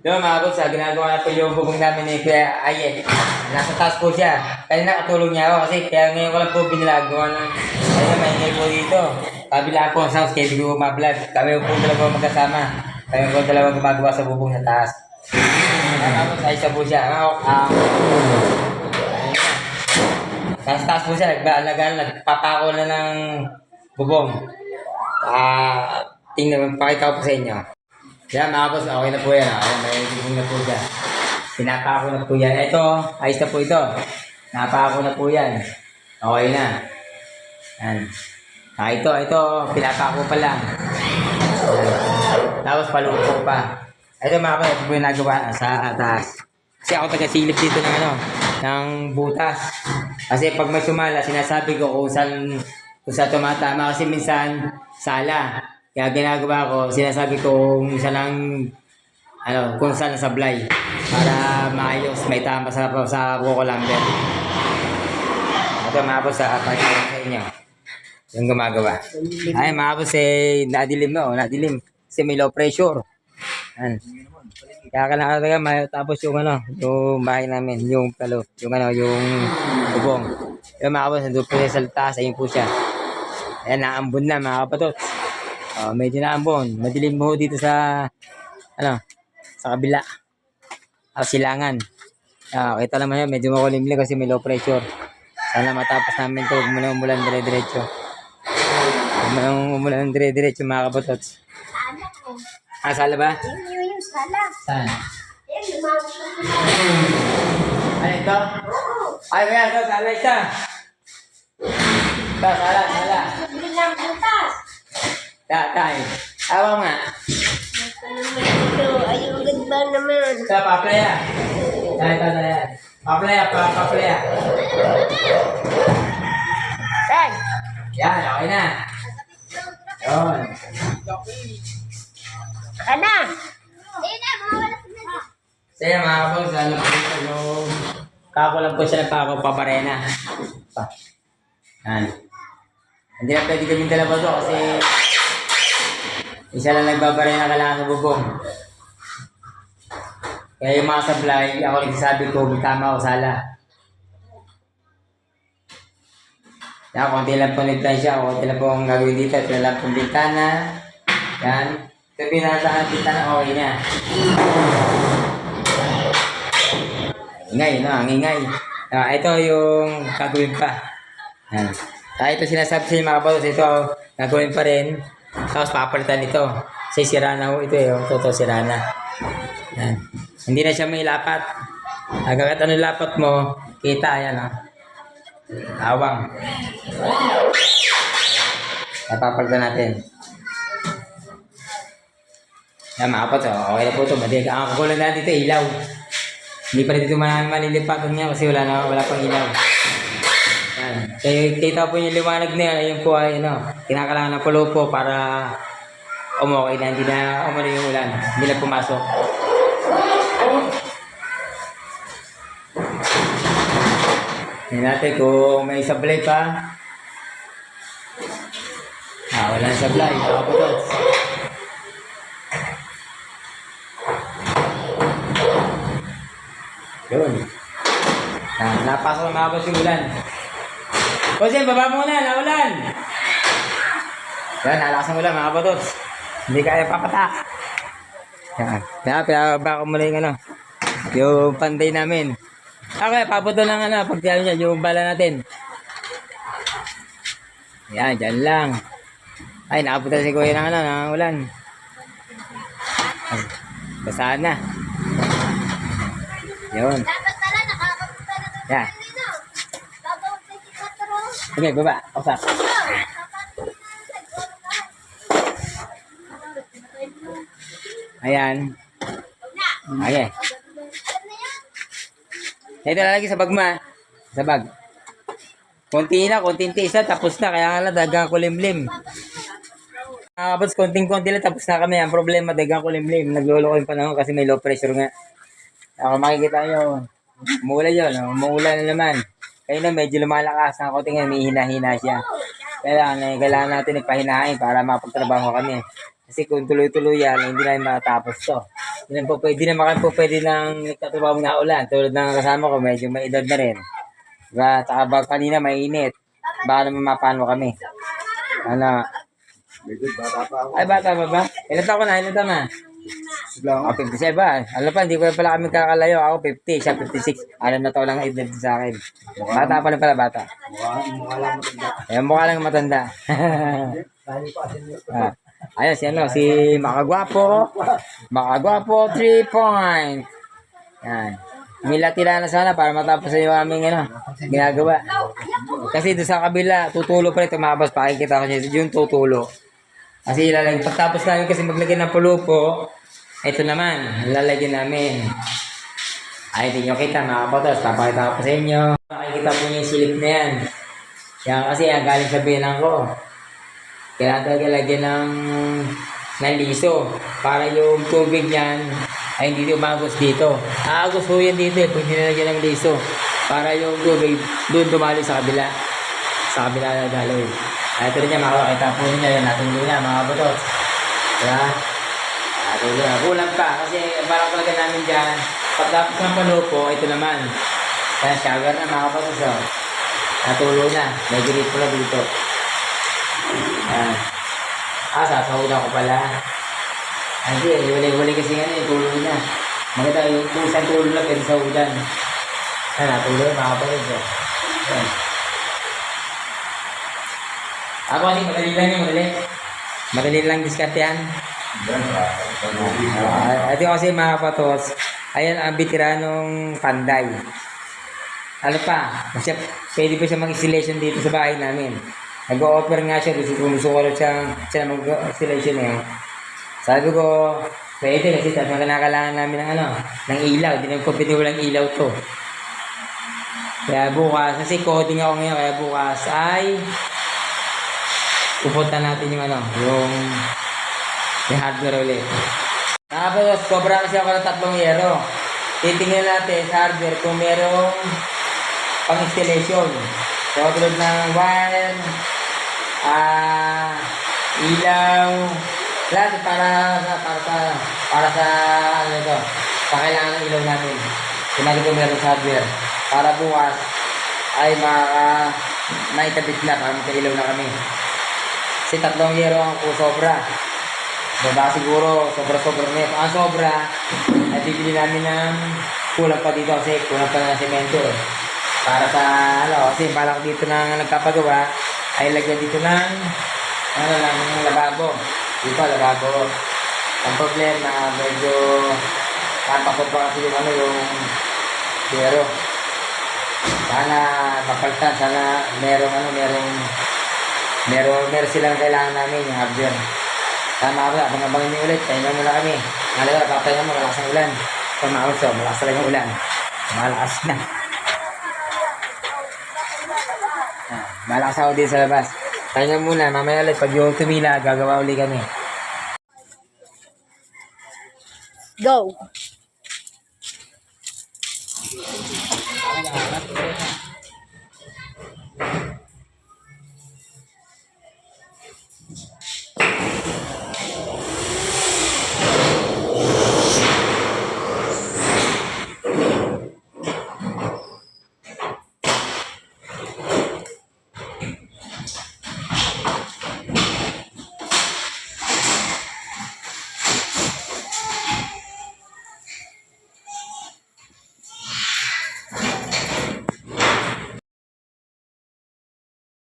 Doon mga boss, ah, ginagawa na po yung bubong namin ni Kuya Aye. Nasa taas po siya. Kaya nakatulong niya ako kasi kaya ngayon ko lang po binilagawa ng kaya maingay po dito. Kabila po sa house, kaya di ko ma-vlog. Kami po dalawa magkasama. Kami po dalawa gumagawa sa bubong sa taas. Kaya mga boss, po siya. Ah, ah, ayun na. Taas po siya, nagbaalagaan, nagpapako na ng bubong. Ah, tingnan, pakita ko po sa inyo. Yan mga boss, okay na po yan. Okay, may bubong na po siya. Pinapako na po yan. Ito, ayos na po ito. Napako na po yan. Okay na. Yan. Ah, ito, ito, pinapako pa lang. Tapos palupo pa. Ito mga boss, ito po yung nagawa sa taas. Kasi ako taga-silip dito ng ano, ng butas. Kasi pag may sumala, sinasabi ko kung saan, kung saan tumatama. Kasi minsan, sala. Kaya ginagawa ko, sinasabi ko kung saan ang, ano, kung saan ang sablay. Para maayos, may tama sa, sa buko lumber. Ito mga boss, sa pagkakas sa inyo. Yung gumagawa. Ay, mga boss, eh, nadilim na, oh, nadilim. Kasi may low pressure. Yan. Kaya kailangan talaga may tapos yung ano, yung bahay namin, yung palo, yung ano, yung bubong. Yung boss, nandun po siya sa taas, ayun po siya. Ayan, naambon na mga kapatot. Oh, medyo naambon. Madilim mo dito sa, ano, sa kabila. Ah, silangan. Ah, kita naman yan, medyo makulimlim kasi may low pressure. Sana matapos namin ito, huwag mo na umulan dire-diretso. Huwag mo umulan dire-diretso mga ko. Ah, sala ba? Yung yung sala. Saan? Ano ito? Ay, kaya sala ito. Ito, sala, sala. Bilang butas. Ta, tay. Awa nga. Ito naman ito. Ay, ang ganda naman. Ito, paplaya. Tay, ito, tay. Paplaya, pa, paplaya. Tay! Yan, okay na. Yun. Saka na! Na, mawala sa na. Sige mga kabos, ano po ito yung... Kako lang po siya nagpako pabarena. Pa. Yan. Hindi na pwede kami dalawa to kasi... Isa lang nagbabarena kailangan sa bubong. Kaya yung mga sablay, ako nagsasabi ko, tama o sala. Yan, konti lang po nagplansya, konti lang po ang gagawin dito. Ito na lang pong bintana. Yan. Ito pinatahan bintana, okay na. Ingay, no? Ang ingay. Ah, ito yung gagawin pa. Yan. Ah, ito sinasabi sa mga kabatos, ito gagawin pa rin. Tapos papalitan ito. Kasi sira na ho ito eh. oh. Ito, ito, sira na. Yan. Hindi na siya may lapat. Agad ano lapat mo, kita yan ah. Awang. Napapalitan natin. Yan mga kapatos, oh. okay na po ito. Madig. Ang kakulang natin dito, ilaw. Hindi pa rin dito man malilipatan niya kasi wala na wala pang ilaw. Kaya kita po yung liwanag na yan, ayun po ay ano, kinakailangan ng pulupo para umukay na, hindi na umano yung ulan, hindi na pumasok. Tingnan natin kung may sablay pa. Ah, wala na sablay. Ako po to. Yun. Ah, napasok na mga boss yung ulan. Boss, baba muna, naulan. Yan, nalakas ang ulan mga boss. Hindi kaya papatak. Yan. Kaya, pinababa ko muna yung ano, yung panday namin. Okay, paputo lang ano, pag tiyan niya, yung bala natin. Yan, dyan lang. Ay, nakapunta si Kuya ng ano, ng ulan. Ay, Basahan na. Yun. Dapat pala nakakapunta na doon Yeah. Sige, baba. Usap. Ayan. Okay. Ito lalagay sa bag ma. Sa bag. Konti na, konting tiis na, tapos na. Kaya nga lang, dagang kulimlim. Ah, boss, konting-konti lang, tapos na kami. Ang problema, dagang kulimlim. Nagluloko yung panahon kasi may low pressure nga. Ako makikita nyo, umuulan yun. Umuulan na naman. Kaya na medyo lumalakas. Ang konti nga, may hina-hina siya. Kailangan, eh, kailangan natin ipahinahin para mapagtrabaho kami. Kasi kung tuloy-tuloy yan, hindi na matapos to. Hindi na po pwede na po pwede nang nagtatrabaho na ulan. Tulad ng kasama ko, medyo may edad na rin. Diba? Saka ba kanina mainit. Baka naman mapano kami. Ano? Ay, bata pa ba? Ilan taon ko na? Ilan taon na? Ako 57. Alam pa, hindi ko pala kami kakalayo. Ako 50, siya 56. Alam na taon lang ang edad sa akin. Bata pa rin pala, bata. Ayan, mukha lang matanda. ah. Ayun, si ano, si Makagwapo. Makagwapo, 3 point. Yan. Milatila na sana para matapos na yung aming ano, ginagawa. Kasi doon sa kabila, tutulo pa rin tumabas. Pakikita ko niya, yung tutulo. Kasi ilalagay, pagtapos namin kasi maglagay ng pulupo, ito naman, lalagyan namin. Ay, hindi nyo kita mga kapatos, papakita ko sa inyo. Makikita po niyo yung silip na yan. Yan kasi yan, galing sa bilang ko. Kailangan talaga lagyan ng, ng para yung tubig niyan ay hindi umagos dito. Aagos po yan dito eh, pag nilagyan ng liso para yung tubig doon dumali sa kabila. Sa kabila na daloy. Ito rin yan, makakita po ninyo yan, natuloy na mga butos. Diba? Natuloy na. Kulang pa kasi parang talaga namin dyan. Pagtapos ng palupo, ito naman. Kaya shower na mga butos. Oh. Natuloy na. May grip pala dito. Ayan. Ah, sasahudan ko pala. Hindi, huli-huli kasi nga eh, tuloy na. Maganda yung kung isang tuloy lang, pwede sahudan. Ayan, natuloy, mga kapatid. Oh. Ayan. Ako kasi madali lang yung madali. Madali lang discard yan. Uh, ito kasi mga kapatos, ayan ang bitiranong panday. Ano pa, siya, pwede pa siya mag-installation dito sa bahay namin. Nag-o-offer nga siya, gusto kung gusto siya, siya mag-installation yun. Sabi ko, pwede kasi tapos kailangan namin ng ano, ng ilaw. Hindi po pwede walang ilaw to. Kaya bukas, kasi coding ako ngayon, kaya bukas ay pupunta natin yung ano, yung yung hardware ulit. Tapos, sobra kasi ako ng tatlong yero. Titingnan natin sa hardware kung merong pang-installation. So, tulad ng wire, ah, ilaw, lahat para sa, para sa, para sa, ano ito, sa ng ilaw natin. Kung ko meron sa hardware. Para bukas, ay maka, naikabit na, para magkailaw na kami. Kasi tatlong yero ang sobra. Baba siguro, sobra-sobra na ito. Ang sobra, ay bibili namin ng kulang pa dito kasi kulang pa ng semento eh. Para sa, ano, kasi balak dito na nagkapagawa, ay lagyan dito ng, ano lang, ng lababo. Dito, lababo. Ang problema, medyo, napakot pa kasi yung, ano, yung, yero. Sana, mapalitan, sana, merong, ano, merong, Meron, meron silang kailangan namin yung hardware. Tama ba? Abang-abangin niyo ulit. Tayo muna kami. Malaga, papayin mo, malakas ang ulan. Pamaos, so, malakas talaga ulan. Malakas na. Ah, malakas ako din sa labas. Tayo muna, mamaya ulit. Pag yung tumila, gagawa ulit kami. Go!